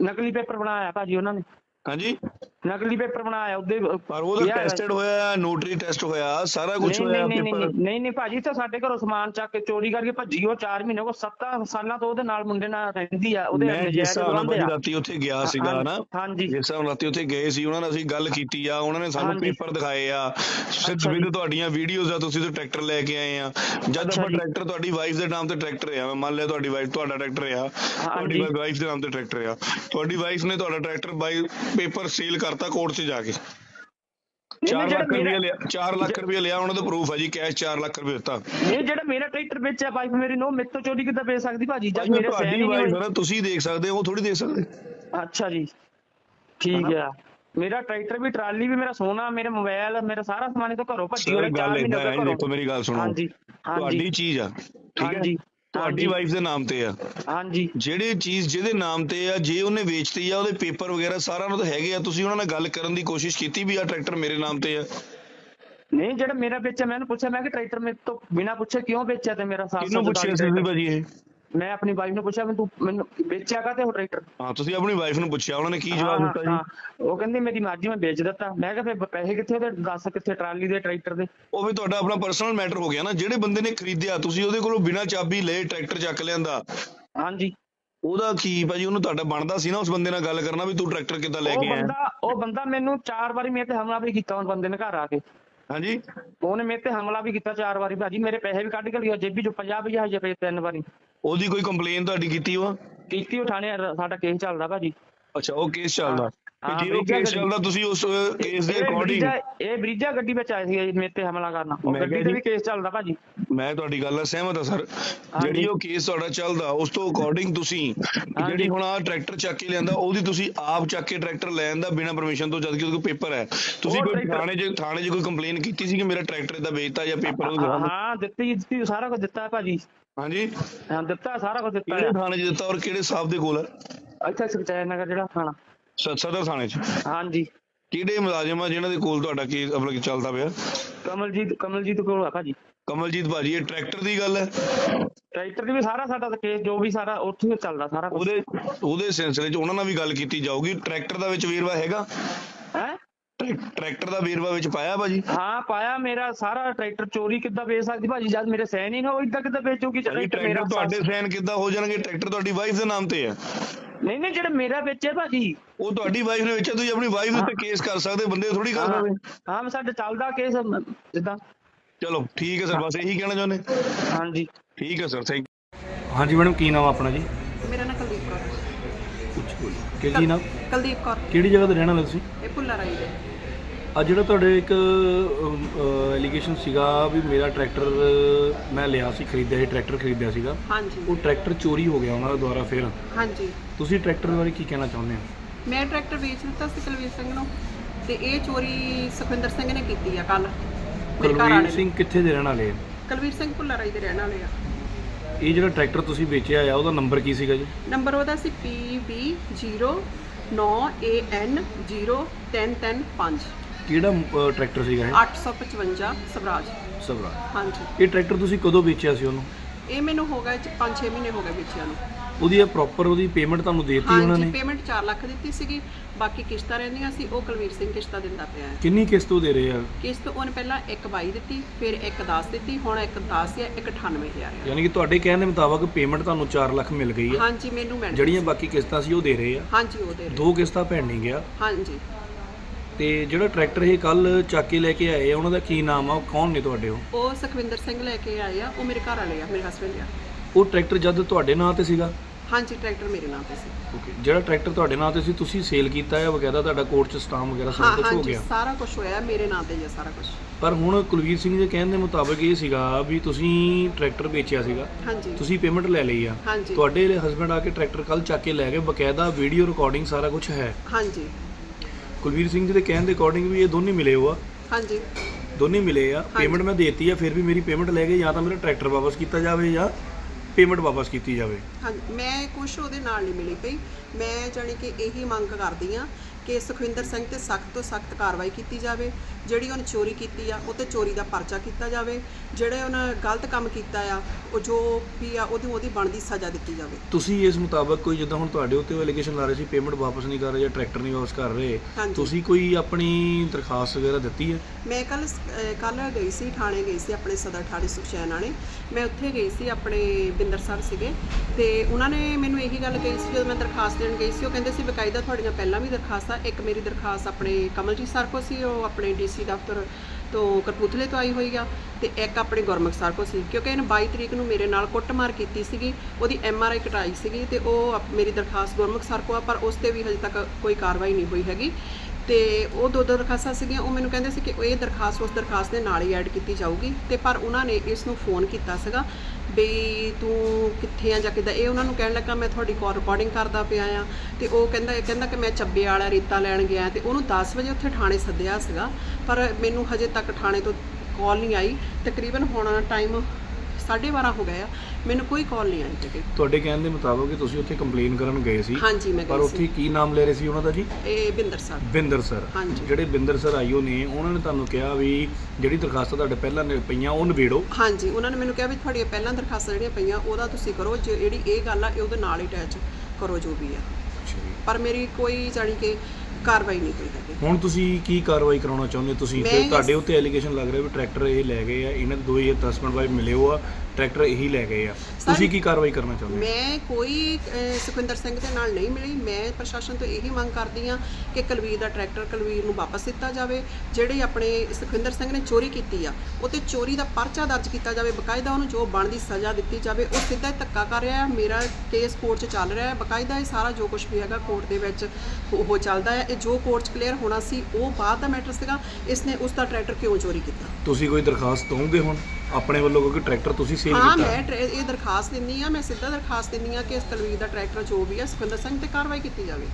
ਨਕਲੀ ਪੇਪਰ ਬਣਾਇਆ ਭਾਜੀ ਉਹਨਾਂ ਨੇ। ਹਾਂਜੀ? ਨਕਲੀ ਪੇਪਰ ਬਣਾਇਆ ਉਹਦੇ ਪਰ ਉਹਦਾ ਟੈਸਟਡ ਹੋਇਆ ਨੋਟਰੀ ਟੈਸਟ ਹੋਇਆ ਸਾਰਾ ਕੁਝ ਹੋਇਆ ਨਹੀਂ ਨਹੀਂ ਪੇਪਰ ਨਹੀਂ ਨਹੀਂ ਭਾਜੀ ਤਾਂ ਸਾਡੇ ਘਰੋਂ ਸਮਾਨ ਚੱਕ ਕੇ ਚੋਰੀ ਕਰਕੇ ਭੱਜੀ ਉਹ 4 ਮਹੀਨੇ ਕੋ 7 ਸਾਲਾਂ ਤੋਂ ਉਹਦੇ ਨਾਲ ਮੁੰਡੇ ਨਾਲ ਰਹਿੰਦੀ ਆ ਉਹਦੇ ਨਜਾਇਜ਼ ਭਾਜੀ ਆ ਰਾਤੀ ਉੱਥੇ ਗਿਆ ਸੀਗਾ ਨਾ ਹਾਂਜੀ ਜਿਸ ਨਾਲ ਰਾਤੀ ਉੱਥੇ ਗਏ ਸੀ ਉਹਨਾਂ ਨਾਲ ਅਸੀਂ ਗੱਲ ਕੀਤੀ ਆ ਉਹਨਾਂ ਨੇ ਸਾਨੂੰ। ਪੇਪਰ ਦਿਖਾਏ ਆ ਸਿੱਧ ਵਿਦ। ਤੁਹਾਡੀਆਂ ਵੀਡੀਓਜ਼ ਆ ਤੁਸੀਂ ਤੇ ਟਰੈਕਟਰ ਲੈ ਕੇ ਆਏ ਆ ਜਦ ਆਪਾਂ। ਟਰੈਕਟਰ ਤੁਹਾਡੀ ਵਾਈਫ ਦੇ ਨਾਮ ਤੇ ਟਰੈਕਟਰ ਆ ਮੈਂ ਮੰਨ ਲਿਆ ਤੁਹਾਡੀ ਵਾਈਫ ਤੁਹਾਡਾ ਟਰੈਕਟਰ ਆ ਤੁਹਾਡੀ। ਵਾਈਫ ਦੇ ਨਾਮ ਤੇ ਟਰੈਕਟਰ ਆ ਤੁਹਾਡੀ ਵਾਈਫ ਨੇ ਤੁਹਾਡਾ ਟਰੈਕਟਰ ਬਾਈ ਪੇਪਰ ਸੇਲ ਕਰਤਾ ਕੋਰਟ 'ਚ ਜਾ ਕੇ। ਨਹੀਂ, 4 ਜਿਹੜਾ ਲੱਖ ਰੁਪਏ ਲਿਆ 4 ਲੱਖ ਰੁਪਏ ਲਿਆ ਉਹਨਾਂ ਦਾ ਪ੍ਰੂਫ ਹੈ ਜੀ ਕੈਸ਼ 4 ਲੱਖ ਰੁਪਏ ਦਿੱਤਾ। ਇਹ ਜਿਹੜਾ ਮੇਰਾ ਟਰੈਕਟਰ ਵੇਚਿਆ ਵਾਈਫ ਮੇਰੀ ਨੋ ਮੇਰੇ ਤੋਂ ਚੋਰੀ ਕਿੱਦਾਂ ਵੇਚ ਸਕਦੀ ਭਾਜੀ? ਜਦ ਮੇਰੇ ਤੁਹਾਡੀ ਸਹਿਨ ਹੀ ਵਾਈਫ ਨਹੀਂ ਹੈ ਨਾ ਤੁਸੀਂ ਦੇਖ ਸਕਦੇ ਹੋ ਉਹ ਥੋੜੀ ਦੇਖ ਸਕਦੇ। ਅੱਛਾ ਜੀ। ਠੀਕ ਆ। ਮੇਰਾ ਟਰੈਕਟਰ ਵੀ ਟਰਾਲੀ ਵੀ ਮੇਰਾ ਸੋਨਾ ਮੇਰੇ ਮੋਬਾਈਲ ਮੇਰਾ ਸਾਰਾ ਸਮਾਨ ਇਹ ਤੋਂ ਘਰੋਂ ਭੱਜੀ 4 ਗੱਲ ਮਹੀਨੇ ਤੋਂ ਹੈ ਘਰੋਂ। ਦੇਖੋ ਮੇਰੀ ਗੱਲ ਸੁਣੋ। ਹਾਂਜੀ ਤੁਹਾਡੀ ਹਾਂਜੀ ਚੀਜ਼ ਆ ਠੀਕ ਹੈ? ਤੁਹਾਡੀ। ਵਾਈਫ ਦੇ ਨਾਮ ਤੇ ਆ। ਹਾਂਜੀ। ਜਿਹੜੇ ਚੀਜ਼ ਜਿਹਦੇ ਨਾਮ ਤੇ ਆ ਜੇ ਉਹਨੇ ਵੇਚਤੀ ਆ ਉਹਦੇ ਪੇਪਰ ਵਗੈਰਾ ਸਾਰਾ ਉਹਨਾਂ ਤੋਂ ਹੈਗੇ ਆ ਤੁਸੀਂ ਉਹਨਾਂ ਨਾਲ ਗੱਲ ਕਰਨ ਦੀ ਕੋਸ਼ਿਸ਼ ਕੀਤੀ ਵੀ ਆ ਟਰੈਕਟਰ ਮੇਰੇ ਨਾਮ ਤੇ ਆ? ਨਹੀਂ ਜਿਹੜਾ ਮੇਰਾ ਵੇਚਿਆ ਮੈਂ ਉਹਨੂੰ ਪੁੱਛਿਆ ਮੈਂ ਕਿ ਟਰੈਕਟਰ ਮੇਰੇ ਤੋਂ ਬਿਨਾ ਪੁੱਛੇ ਕਿਉਂ ਵੇਚਿਆ ਤੇ ਮੇਰਾ 700 ਕਿਹਨੂੰ ਪੁੱਛਿਆ ਸੀ ਭਾਜੀ ਇਹ? ਮੈਂ ਆਪਣੀ ਵਾਈਫ ਨੂੰ ਪੁੱਛਿਆ ਵੀ ਤੂੰ ਮੈਨੂੰ ਵੇਚਿਆ ਕਾ ਤੇ ਉਹ ਟਰੈਕਟਰ? ਹਾਂ ਤੁਸੀਂ ਆਪਣੀ ਵਾਈਫ ਨੂੰ ਪੁੱਛਿਆ ਉਹਨਾਂ ਨੇ ਕੀ ਜਵਾਬ ਹਾਂ, ਦਿੱਤਾ ਜੀ? ਹਾਂ। ਉਹ ਕਹਿੰਦੀ ਮੇਰੀ ਮਰਜ਼ੀ ਮੈਂ ਵੇਚ ਦਿੱਤਾ। ਮੈਂ ਕਿਹਾ ਫਿਰ ਪੈਸੇ ਕਿੱਥੇ ਉਹਦੇ? ਦੱਸ ਕਿੱਥੇ ਟਰਾਲੀ ਦੇ ਟਰੈਕਟਰ ਦੇ? ਉਹ ਵੀ ਤੁਹਾਡਾ ਆਪਣਾ ਪਰਸਨਲ ਮੈਟਰ ਹੋ ਗਿਆ ਨਾ। ਜਿਹੜੇ ਬੰਦੇ ਨੇ ਖਰੀਦਿਆ ਤੁਸੀਂ ਉਹਦੇ ਕੋਲੋਂ ਬਿਨਾਂ ਚਾਬੀ ਲਏ ਟਰੈਕਟਰ ਚੱਕ ਲਿਆਂਦਾ। ਹਾਂਜੀ। ਉਹਦਾ ਕੀ ਭਾਜੀ ਉਹਨੂੰ ਤੁਹਾਡਾ ਬਣਦਾ ਸੀ ਨਾ ਉਸ ਬੰਦੇ ਨਾਲ ਗੱਲ ਕਰਨਾ ਵੀ ਤੂੰ ਟਰੈਕਟਰ ਕਿੱਦਾਂ ਲੈ ਉਹ ਕੇ ਆਇਆ? ਬੰਦਾ ਉਹ ਬੰਦਾ ਮੈਨੂੰ ਚਾਰ ਵਾਰੀ ਮੇਰੇ ਤੇ ਹਮਲਾ ਵੀ ਕੀਤਾ ਉਹ ਬੰਦੇ ਨੇ ਘਰ ਆ ਕੇ। ਹਾਂਜੀ। ਉਹਨੇ ਮੇਰੇ ਤੇ ਹਮਲਾ ਵੀ ਕੀਤਾ ਚਾਰ ਵਾਰੀ ਭਾਜੀ ਮੇਰੇ ਪੈਸੇ ਵੀ ਕੱਢ ਕੇ ਲਿਆ ਜੇਬੀ ਚੋਂ 50000 ਰੁਪਏ ਤਿੰਨ ਵਾਰੀ। ਉਹਦੀ ਕੋਈ ਕੰਪਲੇਨ ਤੁਹਾਡੀ ਕੀਤੀ ਉਹ ਕੀਤੀ ਉਹ ਥਾਣੇ ਸਾਡਾ ਕੇਸ ਚੱਲਦਾ ਭਾਜੀ। ਅੱਛਾ ਉਹ ਕੇਸ ਚੱਲਦਾ। ਜੇ ਉਹ ਕੇਸ ਚੱਲਦਾ ਤੁਸੀਂ ਉਸ ਕੇਸ ਦੇ ਅਕੋਰਡਿੰਗ ਇਹ ਬਰੀਜਾ ਗੱਡੀ ਵਿੱਚ ਆਏ ਸੀ ਮੇਰੇ ਤੇ ਹਮਲਾ ਕਰਨਾ। ਉਹ ਗੱਡੀ ਤੇ ਵੀ ਕੇਸ ਚੱਲਦਾ ਭਾਜੀ। ਮੈਂ ਤੁਹਾਡੀ ਗੱਲ ਨਾਲ ਸਹਿਮਤ ਹਾਂ ਸਰ। ਜਿਹੜੀ ਉਹ ਕੇਸ ਤੁਹਾਡਾ ਚੱਲਦਾ ਉਸ ਤੋਂ ਅਕੋਰਡਿੰਗ ਤੁਸੀਂ ਜਿਹੜੀ ਹੁਣ ਆ ਟਰੈਕਟਰ ਚੱਕ ਕੇ ਲਿਆਂਦਾ ਉਹਦੀ ਤੁਸੀਂ ਆਪ ਚੱਕ ਕੇ ਟਰੈਕਟਰ ਲੈਣ ਦਾ ਬਿਨਾਂ ਪਰਮਿਸ਼ਨ ਤੋਂ ਜਦ ਕਿ ਉਹਦੇ ਕੋਲ ਪੇਪਰ ਹੈ। ਤੁਸੀਂ ਉਹ ਕੋਈ ਥਾਣੇ 'ਚ ਥਾਣੇ 'ਚ ਕੋਈ ਕੰਪਲੇਨ ਕੀਤੀ ਸੀ ਕਿ ਮੇਰਾ ਟਰੈਕਟਰ ਇਦਾਂ ਵੇਚਤਾ ਜਾਂ ਪੇਪਰ ਉਹਦੇ ਹਾਂ ਦਿੱਤੀ ਦਿੱਤੀ ਸਾਰਾ ਕੁਝ ਦਿੱਤਾ ਭਾਜੀ। ਹਾਂਜੀ ਹਾਂ ਦਿੱਤਾ ਸਾਰਾ ਕੁਝ ਦਿੱਤਾ। ਕਿਹੜੇ ਥਾਣੇ 'ਚ ਦਿੱਤਾ ਔਰ ਕਿਹੜੇ ਸਾਹਿਬ ਦੇ ਕੋਲ ਹੈ? ਇੱਥੇ ਸੁਖਚੈਨ ਨਗਰ ਜਿਹੜਾ ਥਾਣਾ। ਸ- ਸਦਰ ਥਾਣੇ 'ਚ? ਹਾਂਜੀ। ਕਿਹੜੇ ਮੁਲਾਜ਼ਮ ਆ ਜਿਨ੍ਹਾਂ ਦੇ ਕੋਲ ਤੁਹਾਡਾ ਕੇਸ ਮਤਲਬ ਕਿ ਚੱਲਦਾ ਪਿਆ? ਕਮਲਜੀਤ ਕਮਲਜੀਤ ਕੋਲ ਆ ਭਾਜੀ। ਕਮਲਜੀਤ ਭਾਜੀ ਇਹ ਟਰੈਕਟਰ ਦੀ ਗੱਲ ਹੈ? ਟਰੈਕਟਰ ਦੀ ਵੀ ਸਾਰਾ ਸਾਡਾ ਕੇਸ ਜੋ ਵੀ ਸਾਰਾ ਉੱਥੇ ਹੀ ਚੱਲਦਾ ਸਾਰਾ ਉਹਦੇ ਉਹਦੇ ਸਿਲਸਿਲੇ 'ਚ ਉਹਨਾਂ ਨਾਲ ਵੀ ਗੱਲ ਕੀਤੀ ਜਾਊਗੀ। ਟਰੈਕਟਰ ਦਾ ਵਿੱਚ ਵੇਰਵਾ ਹੈਗਾ? ਟਰੈਕਟਰ ਦਾ ਵੇਰਵਾ ਵਿੱਚ ਪਾਇਆ ਭਾਜੀ? ਹਾਂ ਪਾਇਆ ਮੇਰਾ ਸਾਰਾ ਟਰੈਕਟਰ ਚੋਰੀ ਕਿੱਦਾਂ ਵੇਚ ਸਕਦੀ ਭਾਜੀ? ਜਦ ਮੇਰੇ ਸਹਿਨ ਹੀ ਨਾ ਉਹ ਇਦਾਂ ਕਿੱਦਾਂ ਵੇਚੂਗੀ ਟਰੈਕਟਰ ਮੇਰਾ ਤੁਹਾਡੇ ਸਾਈਨ ਕਿੱਦਾਂ ਹੋ ਜਾਣਗੇ? ਟਰੈਕਟਰ ਤੁਹਾਡੀ ਵਾਈਫ ਦੇ ਨਾਮ ਤੇ ਆ। ਨਹੀਂ ਨਹੀਂ ਜਿਹੜਾ ਮੇਰਾ ਵੇਚਿਆ ਭਾਜੀ। ਉਹ ਤੁਹਾਡੀ ਵਾਈਫ ਨੇ ਵੇਚਿਆ ਤੁਸੀਂ ਆਪਣੀ ਵਾਈਫ ਉੱਤੇ ਕੇਸ ਕਰ ਸਕਦੇ ਬੰਦੇ ਥੋੜੀ ਕਰ ਹਾਂ ਸਕਦੇ। ਹਾਂ ਮੈਂ ਸਾਡੇ ਚੱਲਦਾ ਕੇਸ ਜਿੱਦਾਂ। ਚਲੋ ਠੀਕ ਹੈ ਸਰ ਬਸ ਇਹੀ ਕਹਿਣਾ ਚਾਹੁੰਦੇ। ਹਾਂਜੀ। ਠੀਕ ਹੈ ਸਰ ਥੈਂਕ ਹਾਂਜੀ ਮੈਡਮ ਕੀ ਨਾਮ ਆਪਣਾ ਜੀ? ਮੇਰਾ ਨਾਂ ਕੁਲਦੀਪ ਕੌਰ ਕਿਹੜੀ ਨਾਮ ਕੁਲਦੀਪ ਕੌਰ। ਕਿਹੜੀ ਜਗ੍ਹਾ ਤੇ ਰਹਿਣ ਤੁਸੀਂ? ਇਹ ਭੁੱਲਾ ਰਾਈ ਦੇ। ਆ ਜਿਹੜਾ ਤੁਹਾਡੇ ਇੱਕ ਐਲੀਗੇਸ਼ਨ ਸੀਗਾ ਵੀ ਮੇਰਾ ਟਰੈਕਟਰ ਮੈਂ ਲਿਆ ਸੀ ਖਰੀਦਿਆ ਸੀ ਟਰੈਕਟਰ ਖਰੀਦਿਆ ਸੀਗਾ। ਹਾਂਜੀ। ਉਹ ਟਰੈਕਟਰ ਚੋਰੀ ਹੋ ਗਿਆ ਉਹਨਾਂ ਦਾ ਦੁਆਰਾ ਫਿਰ। ਹਾਂਜੀ। ਤੁਸੀਂ ਟਰੈਕਟਰ ਬਾਰੇ ਕੀ ਕਹਿਣਾ ਚਾਹੁੰਦੇ ਹੋ? ਮੈਂ ਟਰੈਕਟਰ ਵੇਚ ਦਿੱਤਾ ਸੀ ਕੁਲਵੀਰ ਸਿੰਘ ਨੂੰ ਤੇ ਇਹ ਚੋਰੀ ਸੁਖਵਿੰਦਰ ਸਿੰਘ ਨੇ ਕੀਤੀ ਆ ਕੱਲ ਕੁਲਵੀਰ ਸਿੰਘ ਕਿੱਥੇ ਦੇ ਰਹਿਣ ਵਾਲੇ ਆ? ਕੁਲਵੀਰ ਸਿੰਘ ਭੁੱਲਾ ਰਾਈ ਦੇ ਰਹਿਣ ਵਾਲੇ ਆ। ਇਹ ਜਿਹੜਾ ਟਰੈਕਟਰ ਤੁਸੀਂ ਵੇਚਿਆ ਆ ਉਹਦਾ ਨੰਬਰ ਕੀ ਸੀਗਾ ਜੀ? ਨੰਬਰ ਉਹਦਾ ਸੀ PB09AN0335 ਕਿਹੜਾ ਟਰੈਕਟਰ ਸੀਗਾ ਇਹ? 855 ਸਵਰਾਜ। ਸਵਰਾ ਹਾਂਜੀ। ਇਹ ਟਰੈਕਟਰ ਤੁਸੀਂ ਕਦੋਂ ਵੇਚਿਆ ਸੀ ਉਹਨੂੰ? ਇਹ ਮੈਨੂੰ ਹੋ ਗਏ 5-6 ਮਹੀਨੇ ਹੋ ਗਏ ਵੇਚਿਆਂ ਨੂੰ। ਉਹਦੀ ਇਹ ਪ੍ਰੋਪਰ ਉਹਦੀ ਪੇਮੈਂਟ ਤੁਹਾਨੂੰ ਦੇਤੀ ਉਹਨਾਂ ਹਾਂਜੀ ਨੇ? ਪੇਮੈਂਟ 4 ਲੱਖ ਦਿੱਤੀ ਸੀਗੀ। ਬਾਕੀ ਕਿਸ਼ਤਾਂ ਰਹਿੰਦੀਆਂ ਸੀ ਉਹ ਕੁਲਵੀਰ ਸਿੰਘ ਕਿਸ਼ਤਾਂ ਦਿੰਦਾ ਪਿਆ ਹੈ। ਕਿੰਨੀ ਕਿਸ਼ਤ ਉਹ ਦੇ ਰਹੇ ਆ? ਕਿਸ਼ਤ ਉਹਨੇ ਪਹਿਲਾਂ ਇੱਕ 22 ਦਿੱਤੀ ਫਿਰ ਇੱਕ 10 ਦਿੱਤੀ ਹੁਣ ਇੱਕ 10 ਹੈ ਇੱਕ 98000 ਹੈ ਯਾਨੀ ਕਿ ਤੁਹਾਡੇ ਕਹਿਣ ਦੇ ਮੁਤਾਬਕ ਪੇਮੈਂਟ ਤੁਹਾਨੂੰ 4 ਲੱਖ ਮਿਲ ਗਈ ਆ। ਹਾਂਜੀ ਮੈਨੂੰ ਮਿਲ ਜਿਹੜੀਆਂ ਬਾਕੀ ਕਿਸ਼ਤਾਂ ਸੀ ਉਹ ਦੇ ਰਹੇ ਆ। ਹਾਂਜੀ ਉਹ ਦੇ ਰਹੇ ਦੋ ਕਿਸ਼ਤਾਂ ਪੈਂਡਿੰਗ ਗਿਆ। ਹਾਂਜੀ। ਤੇ ਜਿਹੜਾ ਟਰੈਕਟਰ ਇਹ ਕੱਲ ਚੱਕ ਕੇ ਲੈ ਕੇ ਆਏ ਆ ਉਹਨਾਂ ਦਾ ਕੀ ਨਾਮ ਆ? ਉਹ ਕੌਣ ਨੇ ਤੁਹਾਡੇ ਉਹ? ਉਹ ਸੁਖਵਿੰਦਰ ਸਿੰਘ ਲੈ ਕੇ ਆਏ ਆ ਉਹ ਮੇਰੇ ਘਰ ਵਾਲੇ ਆ ਮੇਰੇ ਹਸਬੰਡ ਆ। ਉਹ ਟਰੈਕਟਰ ਜਦ ਤੁਹਾਡੇ ਨਾਂ ਤੇ ਸੀਗਾ? ਹਾਂਜੀ ਟਰੈਕਟਰ ਮੇਰੇ ਨਾਂ ਤੇ ਸੀ। ਓਕੇ ਜਿਹੜਾ ਟਰੈਕਟਰ ਤੁਹਾਡੇ ਨਾਂ ਤੇ ਸੀ ਤੁਸੀਂ ਸੇਲ ਕੀਤਾ ਹੈ ਬਕਾਇਦਾ ਤੁਹਾਡਾ ਕੋਰਟ ਚ ਸਟਾਮ ਵਗੈਰਾ ਸਾਰਾ ਕੁਝ ਹੋ ਹਾਂਜੀ ਗਿਆ? ਸਾਰਾ ਕੁਝ ਹੋਇਆ ਮੇਰੇ ਨਾਂ ਤੇ ਹੀ ਆ ਸਾਰਾ ਕੁਝ ਪਰ ਹੁਣ ਕੁਲਵੀਰ ਸਿੰਘ ਦੇ ਕਹਿਣ ਦੇ ਮੁਤਾਬਕ ਇਹ ਸੀਗਾ ਵੀ ਤੁਸੀਂ ਟਰੈਕਟਰ ਵੇਚਿਆ ਸੀਗਾ। ਹਾਂਜੀ। ਤੁਸੀਂ ਪੇਮੈਂਟ ਲੈ ਲਈ ਆ। ਹਾਂਜੀ। ਤੁਹਾਡੇ ਹਸਬੰਡ ਆ ਕੇ ਟਰੈਕਟਰ ਕੱਲ ਚੱਕ ਕੇ ਲੈ ਗਏ ਬਕਾਇਦਾ ਵੀਡੀਓ ਰਿਕਾਰਡਿੰਗ ਸਾਰਾ ਕੁਝ ਹੈ। ਹਾਂਜੀ। ਕੁਲਵੀਰ ਸਿੰਘ ਜੀ ਦੇ ਕਹਿਣ ਦੇ ਅਕੋਰਡਿੰਗ ਵੀ ਇਹ ਦੋਨੇ ਮਿਲੇ ਹੋ ਆ ਹਾਂਜੀ। ਦੋਨੇ ਮਿਲੇ ਆ। ਪੇਮੈਂਟ ਮੈਂ ਦੇਤੀ ਆ ਫਿਰ ਵੀ ਮੇਰੀ ਪੇਮੈਂਟ ਲੈ ਗਏ ਜਾਂ ਤਾਂ ਮੇਰਾ ਟਰੈਕਟਰ ਵਾਪਸ ਕੀਤਾ ਜਾਵੇ ਜਾਂ ਪੇਮੈਂਟ ਵਾਪਸ ਕੀਤੀ ਜਾਵੇ। ਹਾਂਜੀ ਮੈਂ ਕੁਛ ਉਹਦੇ ਨਾਲ ਨਹੀਂ ਮਿਲੀ ਪਈ। ਮੈਂ ਜਾਣੀ ਕਿ ਇਹੀ ਮੰਗ ਕਰਦੀ ਆ ਕਿ ਸੁਖਵਿੰਦਰ ਸਿੰਘ ਤੇ ਸਖਤ ਤੋਂ ਸਖਤ ਕਾਰਵਾਈ ਕੀਤੀ ਜਾਵੇ। ਜਿਹੜੀ ਉਹਨੇ ਚੋਰੀ ਕੀਤੀ ਆ ਉਹ ਤੇ ਚੋਰੀ ਦਾ ਪਰਚਾ ਕੀਤਾ ਜਾਵੇ। ਜਿਹੜੇ ਉਹਨੇ ਗਲਤ ਕੰਮ ਕੀਤਾ ਆ ਉਹ ਜੋ ਵੀ ਆ ਉਹਦੀ ਉਹਦੀ ਬਣਦੀ ਸਜ਼ਾ ਦਿੱਤੀ ਜਾਵੇ। ਤੁਸੀਂ ਇਸ ਮੁਤਾਬਕ ਕੋਈ ਜਿੱਦਾਂ ਹੁਣ ਤੁਹਾਡੇ ਉੱਤੇ ਐਲੀਗੇਸ਼ਨ ਲਾ ਰਹੇ ਸੀ ਪੇਮੈਂਟ ਵਾਪਸ ਨਹੀਂ ਕਰ ਰਹੇ ਜਾਂ ਟਰੈਕਟਰ ਨਹੀਂ ਵਾਪਸ ਕਰ ਰਹੇ ਹਾਂਜੀ। ਤੁਸੀਂ ਕੋਈ ਆਪਣੀ ਦਰਖਾਸਤ ਵਗੈਰਾ ਦਿੱਤੀ ਹੈ? ਮੈਂ ਕੱਲ ਕੱਲ ਗਈ ਸੀ ਥਾਣੇ ਗਈ ਸੀ ਆਪਣੇ ਸਦਰ ਥਾਣੇ ਸੁਖਚੈਨ ਨੇ ਮੈਂ ਉੱਥੇ ਗਈ ਸੀ ਆਪਣੇ ਬਿੰਦਰ ਸਰ ਸੀਗੇ ਤੇ ਉਹਨਾਂ ਨੇ ਮੈਨੂੰ ਇਹੀ ਗੱਲ ਕਹੀ ਸੀ ਜਦੋਂ ਮੈਂ ਦਰਖਾਸਤ ਦੇਣ ਗਈ ਸੀ ਉਹ ਕਹਿੰਦੇ ਸੀ ਬਕਾਇਦਾ ਤੁਹਾਡੀਆਂ ਪਹਿਲਾਂ ਵੀ ਦਰਖਾਸਤਾਂ ਇੱਕ ਮੇਰੀ ਦਰਖਾਸਤ ਆਪਣੇ ਕਮਲਜੀਤ ਸਰ ਕੋ ਸੀ ਉਹ ਆਪਣੇ ਡੀਸੀ ਦਫ਼ਤਰ ਤੋਂ ਕਪੂਰਥਲੇ ਤੋਂ ਆਈ ਹੋਈ ਆ ਤੇ ਇੱਕ ਆਪਣੇ ਗੁਰਮੁਖ ਸਰ ਕੋ ਸੀ, ਕਿਉਂਕਿ ਇਹਨੇ 22 ਤਰੀਕ ਨੂੰ ਮੇਰੇ ਨਾਲ ਕੁੱਟਮਾਰ ਕੀਤੀ ਸੀਗੀ, ਉਹਦੀ ਐਮ ਆਰ ਆਈ ਕਟਾਈ ਸੀਗੀ ਤੇ ਉਹ ਮੇਰੀ ਦਰਖਾਸਤ ਗੁਰਮੁਖ ਸਰ ਕੋ ਆ, ਪਰ ਉਸ ਤੇ ਵੀ ਹਜੇ ਤੱਕ ਕੋਈ ਕਾਰਵਾਈ ਨਹੀਂ ਹੋਈ ਹੈਗੀ ਤੇ ਉਹ ਦੋ ਦੋ ਦਰਖਾਸਤਾਂ ਸੀਗੀਆਂ, ਉਹ ਮੈਨੂੰ ਕਹਿੰਦੇ ਸੀ ਕਿ ਇਹ ਦਰਖਾਸਤ ਉਸ ਦਰਖਾਸਤ ਦੇ ਨਾਲ ਹੀ ਐਡ ਕੀਤੀ ਜਾਊਗੀ ਤੇ ਪਰ ਉਹਨਾਂ ਨੇ ਇਸ ਨੂੰ ਫੋਨ ਕੀਤਾ ਸੀਗਾ ਵੀ ਤੂੰ ਕਿੱਥੇ ਆ ਜਾਂ ਕਿੱਦਾਂ? ਇਹ ਉਹਨਾਂ ਨੂੰ ਕਹਿਣ ਲੱਗਾ, ਮੈਂ ਤੁਹਾਡੀ ਕਾਲ ਰਿਕਾਰਡਿੰਗ ਕਰਦਾ ਪਿਆ ਆ। ਤੇ ਉਹ ਕਹਿੰਦਾ, ਇਹ ਕਹਿੰਦਾ ਕਿ ਮੈਂ ਚੱਬੇ ਵਾਲਾ ਰੇਤਾ ਲੈਣ ਗਿਆ। ਤੇ ਉਹਨੂੰ 10 ਵਜੇ ਉੱਥੇ ਥਾਣੇ ਸੱਦਿਆ ਸੀਗਾ, ਪਰ ਮੈਨੂੰ ਹਜੇ ਤੱਕ ਥਾਣੇ ਤੋਂ ਕਾਲ ਨਹੀਂ ਆਈ। ਤਕਰੀਬਨ ਹੁਣ ਟਾਈਮ 12:30 ਹੋ ਗਿਆ ਆ। ਮੈਨੂੰ ਕੋਈ ਕਾਲ ਨਹੀਂ ਆਈ ਹੈਗੀ। ਤੁਹਾਡੇ ਕਹਿਣ ਦੇ ਮੁਤਾਬਕ ਕਿ ਤੁਸੀਂ ਉੱਥੇ ਕੰਪਲੇਨ ਕਰਨ ਗਏ ਸੀ। ਹਾਂਜੀ ਮੈਂ ਪਰ ਗਈ ਉੱਥੇ ਸੀ। ਕੀ ਨਾਮ ਲੈ ਰਹੇ ਸੀ ਉਹਨਾਂ ਦਾ ਜੀ? ਇਹ ਬਿੰਦਰ ਸਰ। ਬਿੰਦਰ ਸਰ। ਹਾਂਜੀ। ਜਿਹੜੇ ਬਿੰਦਰ ਸਰ ਆਈਓ ਨੇ ਉਹਨਾਂ ਨੇ ਤੁਹਾਨੂੰ ਕਿਹਾ ਵੀ ਜਿਹੜੀ ਦਰਖਾਸਤਾਂ ਤੁਹਾਡੇ ਪਹਿਲਾਂ ਨੇ ਪਈਆਂ ਉਹ ਨਿਬੇੜੋ। ਹਾਂਜੀ ਉਹਨਾਂ ਨੇ ਮੈਨੂੰ ਕਿਹਾ ਵੀ ਤੁਹਾਡੀਆਂ ਪਹਿਲਾਂ ਦਰਖਾਸਤਾਂ ਜਿਹੜੀਆਂ ਪਈਆਂ ਉਹਦਾ ਤੁਸੀਂ ਕਰੋ। ਜੇ- ਜਿਹੜੀ ਇਹ ਗੱਲ ਆ ਇਹ ਉਹਦੇ ਨਾਲ ਹੀ ਅਟੈਚ ਕਰੋ ਜੋ ਵੀ ਆ। ਪਰ ਮੇਰੀ ਕੋਈ ਜਾਣੀ ਕਿ ਕਾਰਵਾਈ ਨਹੀਂ ਹੋਈ ਹੈਗੀ। ਹੁਣ ਤੁਸੀਂ ਕੀ ਕਾਰਵਾਈ ਕਰਾਉਣਾ ਚਾਹੁੰਦੇ ਹੋ ਤੁਸੀਂ? ਮੈਂ ਤੇ ਇਸ- ਤੁਹਾਡੇ ਉੱਤੇ ਐਲੀਗੇਸ਼ਨ ਲੱਗ ਰਿਹਾ ਵੀ ਟਰੈਕਟਰ ਇਹ ਲੈ ਗਏ ਆ ਇਹਨਾਂ ਦੇ ਦੋ ਹੀ ਹਸਬੰਡ ਵਾਈਫ ਮਿਲੇ ਹੋ ਆ। ਟਰੈਕਟਰ ਇਹੀ ਲੈ ਗਏ ਆ। ਤੁਸੀਂ ਕੀ ਕਾਰਵਾਈ ਕਰਨਾ ਚਾਹੁੰਦੇ ਹੋ? ਮੈਂ ਕੋਈ ਅਹ, ਸੁਖਵਿੰਦਰ ਸਿੰਘ ਦੇ ਨਾਲ ਨਹੀਂ ਮਿਲੀ। ਮੈਂ ਪ੍ਰਸ਼ਾਸਨ ਤੋਂ ਇਹੀ ਮੰਗ ਕਰਦੀ ਆ ਕਿ ਕੁਲਵੀਰ ਦਾ ਟਰੈਕਟਰ ਕੁਲਵੀਰ ਨੂੰ ਵਾਪਸ ਦਿੱਤਾ ਜਾਵੇ। ਜਿਹੜੇ ਆਪਣੇ ਸੁਖਵਿੰਦਰ ਸਿੰਘ ਨੇ ਚੋਰੀ ਕੀਤੀ ਆ ਉਹ ਤੇ ਚੋਰੀ ਦਾ ਪਰਚਾ ਦਰਜ ਕੀਤਾ ਜਾਵੇ। ਬਕਾਇਦਾ ਉਹਨੂੰ ਜੋ ਬਣਦੀ ਸਜ਼ਾ ਦਿੱਤੀ ਜਾਵੇ ਉਹ ਸਿੱਧਾ ਧੱਕਾ ਕਰ ਰਿਹਾ ਹੈ। ਮੇਰਾ ਕੇਸ ਕੋਰਟ 'ਚ ਚੱਲ ਰਿਹਾ ਹੈ। ਬਕਾਇਦਾ ਇਹ ਸਾਰਾ ਜੋ ਕੁਝ ਵੀ ਹੈਗਾ ਕੋਰਟ ਦੇ ਵਿੱਚ ਉਹ ਚੱਲਦਾ ਹੈ। ਇਹ ਜੋ ਕੋਰਟ 'ਚ ਕਲੀਅਰ ਹੋਣਾ ਸੀ ਉਹ ਬਾਅਦ ਦਾ ਮੈਟਰ ਸੀਗਾ। ਇਸਨੇ ਉਸ ਦਾ ਟਰੈਕਟਰ ਕਿਉਂ ਚੋਰੀ ਕੀਤਾ? ਤੁਸੀਂ ਕੋਈ ਦਰਖਾਸਤ ਦਓਗੇ ਹੁਣ? ਆਪਣੇ ਵੱਲੋਂ ਕਿਉਂਕਿ ਟਰੈਕਟਰ ਤੁਸੀਂ ਸੇਲ ਹਾਂ ਕੀਤਾ। ਮੈਂ ਟਰੈ- ਇਹ ਦਰਖਾਸਤ ਦਿੰਦੀ ਆ ਮੈਂ ਸਿੱਧਾ ਦਰਖਾਸਤ ਦਿੰਦੀ ਆ ਕਿ ਇਸ ਕੁਲਵੀਰ ਦਾ ਟਰੈਕਟਰ ਜੋ ਵੀ ਹੈ ਸੁਖਵਿੰਦਰ ਸਿੰਘ ਤੇ ਕਾਰਵਾਈ ਕੀਤੀ ਜਾਵੇ।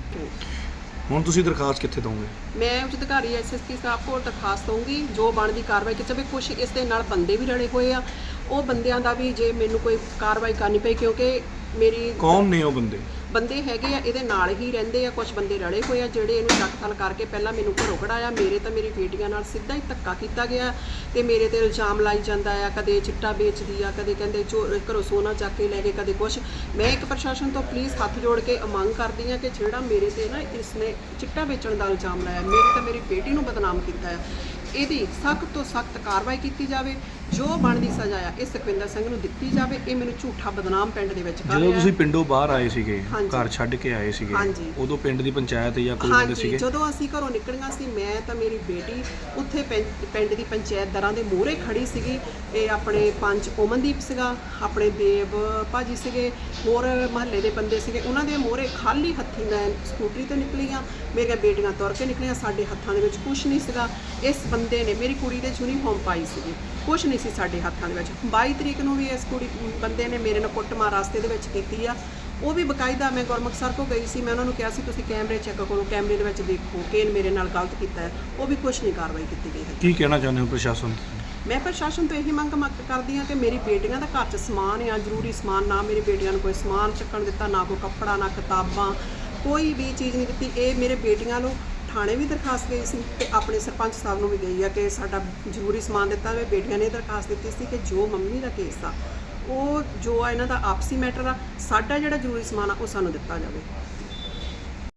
ਹੁਣ ਤੁਸੀਂ ਦਰਖਾਸਤ ਕਿੱਥੇ ਦਓਗੇ ਮੈਂ ਉੱਚ ਅਧਿਕਾਰੀ ਐਸਐਸਪੀ ਸਾਹਿਬ ਕੋਲ ਦਰਖਾਸਤ ਦਊਂਗੀ ਜੋ ਬਣਦੀ ਕਾਰਵਾਈ ਕੀਤੀ ਜਾਵੇ। ਕੁਝ ਇਸ ਦੇ ਨਾਲ ਬੰਦੇ ਵੀ ਰਲੇ ਹੋਏ ਆ। ਉਹ ਬੰਦਿਆਂ ਦਾ ਵੀ ਜੇ ਮੈਨੂੰ ਕੋਈ ਕਾਰਵਾਈ ਕਰਨੀ ਪਈ ਕਿਉਂਕਿ ਮੇਰੀ ਕੌਣ ਨੇ ਉਹ ਬੰਦੇ? ਬੰਦੇ ਹੈਗੇ ਆ, ਇਹਦੇ ਨਾਲ ਹੀ ਰਹਿੰਦੇ ਆ ਕੁਝ ਬੰਦੇ ਰਲੇ ਹੋਏ ਆ ਜਿਹੜੇ ਇਹਨੂੰ ਚੱਕ-ਥਲ ਕਰਕੇ ਪਹਿਲਾਂ ਮੈਨੂੰ ਘਰੋਂ ਕਢਾਇਆ। ਮੇਰੇ ਤਾਂ ਮੇਰੀ ਬੇਟੀਆਂ ਨਾਲ ਸਿੱਧਾ ਹੀ ਧੱਕਾ ਕੀਤਾ ਗਿਆ ਤੇ ਮੇਰੇ ਤੇ ਇਲਜ਼ਾਮ ਲਾਈ ਜਾਂਦਾ ਆ, ਕਦੇ ਚਿੱਟਾ ਵੇਚਦੀ ਆ, ਕਦੇ ਕਹਿੰਦੇ ਚੋ, ਘਰੋਂ ਸੋਨਾ ਚੱਕ ਕੇ ਲੈ ਕੇ ਕਦੇ ਕੁਝ ਮੈਂ ਇੱਕ ਪ੍ਰਸ਼ਾਸਨ ਤੋਂ ਪਲੀਜ਼ ਹੱਥ ਜੋੜ ਕੇ ਮੰਗ ਕਰਦੀ ਆ ਕਿ ਜਿਹੜਾ ਮੇਰੇ ਤੇ ਨਾ ਇਸਨੇ ਚਿੱਟਾ ਵੇਚਣ ਦਾ ਇਲਜ਼ਾਮ ਲਾਇਆ, ਮੇਰੇ ਤਾਂ ਮੇਰੀ ਬੇਟੀ ਨੂੰ ਬਦਨਾਮ ਕੀਤਾ ਆ। ਇਹਦੀ ਸਖਤ ਤੋਂ ਸਖਤ ਕਾਰਵਾਈ ਕੀਤੀ ਜਾਵੇ। ਜੋ ਬਣਦੀ ਸਜ਼ਾ ਆ ਇਹ ਸੁਖਵਿੰਦਰ ਸਿੰਘ ਨੂੰ ਦਿੱਤੀ ਜਾਵੇ ਇਹ ਮੈਨੂੰ ਝੂਠਾ ਬਦਨਾਮ ਪਿੰਡ ਦੇ ਵਿੱਚ ਕਰ ਜਦੋਂ ਰਿਹਾ ਤੁਸੀਂ ਹੈ। ਪਿੰਡੋਂ ਬਾਹਰ ਆਏ ਸੀਗੇ ਹਾਂਜੀ। ਘਰ ਛੱਡ ਕੇ ਆਏ ਸੀਗੇ ਹਾਂਜੀ। ਉਦੋਂ ਪਿੰਡ ਦੀ ਪੰਚਾਇਤ ਜਾਂ ਕੋਈ ਬੰਦੇ ਹਾਂਜੀ ਸੀਗੇ? ਜਦੋਂ ਅਸੀਂ ਘਰੋਂ ਨਿਕਲੀਆਂ ਸੀ ਮੈਂ ਤਾਂ ਮੇਰੀ ਬੇਟੀ ਉੱਥੇ ਪਿੰ- ਪਿੰਡ ਦੀ ਪੰਚਾਇਤ ਦਰਾਂ ਦੇ ਮੂਹਰੇ ਖੜੀ ਸੀਗੀ। ਇਹ ਆਪਣੇ ਪੰਚ ਓਮਨਦੀਪ ਸੀਗਾ ਆਪਣੇ ਦੇਵ ਭਾਜੀ ਸੀਗੇ ਹੋਰ ਮਹੱਲੇ ਦੇ ਬੰਦੇ ਸੀਗੇ। ਉਹਨਾਂ ਦੇ ਮੂਹਰੇ ਖਾਲੀ ਹੱਥੀ ਮੈਂ ਸਕੂਟਰੀ ਤੋਂ ਨਿਕਲੀ ਆ ਮੇਰੀਆਂ ਬੇਟੀਆਂ ਤੁਰ ਕੇ ਨਿਕਲੀਆਂ ਸਾਡੇ ਹੱਥਾਂ ਦੇ ਵਿੱਚ ਕੁਝ ਨਹੀਂ ਸੀਗਾ। ਇਸ ਬੰਦੇ ਨੇ ਮੇਰੀ ਕੁੜੀ ਦੇ ਯੂਨੀਫਾਰਮ ਪਾਈ ਸੀਗੀ। ਕੁਝ ਨਹੀਂ ਸੀ ਸਾਡੇ ਹੱਥਾਂ ਦੇ ਵਿੱਚ। 22 ਤਰੀਕ ਨੂੰ ਵੀ ਇਸ ਕੁੜੀ ਬੰਦੇ ਨੇ ਮੇਰੇ ਨਾਲ ਕੁੱਟਮਾਰ ਰਸਤੇ ਦੇ ਵਿੱਚ ਕੀਤੀ ਆ। ਉਹ ਵੀ ਬਕਾਇਦਾ ਮੈਂ ਗੁਰਮੁਖ ਸਰ ਕੋ ਗਈ ਸੀ। ਮੈਂ ਉਹਨਾਂ ਨੂੰ ਕਿਹਾ ਸੀ ਤੁਸੀਂ ਕੈਮਰੇ ਚੈੱਕ ਕਰੋ ਕੈਮਰੇ ਦੇ ਵਿੱਚ ਦੇਖੋ ਕਿ ਇਹਨੇ ਮੇਰੇ ਨਾਲ ਗਲਤ ਕੀਤਾ ਹੈ। ਉਹ ਵੀ ਕੁਝ ਨਹੀਂ ਕਾਰਵਾਈ ਕੀਤੀ ਗਈ ਹੈ ਕੀ ਕਹਿਣਾ ਚਾਹੁੰਦੇ ਹੋ ਪ੍ਰਸ਼ਾਸਨ ਮੈਂ ਪ੍ਰਸ਼ਾਸਨ ਤੋਂ ਇਹੀ ਮੰਗ ਕਰਦੀ ਹਾਂ ਕਿ ਮੇਰੀ ਬੇਟੀਆਂ ਦਾ ਘਰ 'ਚ ਸਮਾਨ ਆ ਜ਼ਰੂਰੀ ਸਮਾਨ ਨਾ ਮੇਰੀ ਬੇਟੀਆਂ ਨੂੰ ਕੋਈ ਸਮਾਨ ਚੱਕਣ ਦਿੱਤਾ ਨਾ ਕੋਈ ਕੱਪੜਾ ਨਾ ਕਿਤਾਬਾਂ ਕੋਈ ਵੀ ਚੀਜ਼ ਨਹੀਂ ਦਿੱਤੀ। ਇਹ ਮੇਰੇ ਬੇਟੀਆਂ ਨੂੰ ਥਾਣੇ ਵੀ ਦਰਖਾਸਤ ਗਈ ਸੀ ਤੇ ਆਪਣੇ ਸਰਪੰਚ ਸਾਹਿਬ ਨੂੰ ਵੀ ਗਈ ਆ ਕਿ ਸਾਡਾ ਜ਼ਰੂਰੀ ਸਮਾਨ ਦਿੱਤਾ ਹੋਵੇ। ਬੇਟੀਆਂ ਨੇ ਦਰਖਾਸਤ ਦਿੱਤੀ ਸੀ ਕਿ ਜੋ ਮੰਮੀ ਦਾ ਕੇਸ ਆ, ਉਹ ਜੋ ਆ ਇਹਨਾਂ ਦਾ ਆਪਸੀ ਮੈਟਰ ਆ, ਸਾਡਾ ਜਿਹੜਾ ਜ਼ਰੂਰੀ ਸਮਾਨ ਆ, ਉਹ ਸਾਨੂੰ ਦਿੱਤਾ ਜਾਵੇ।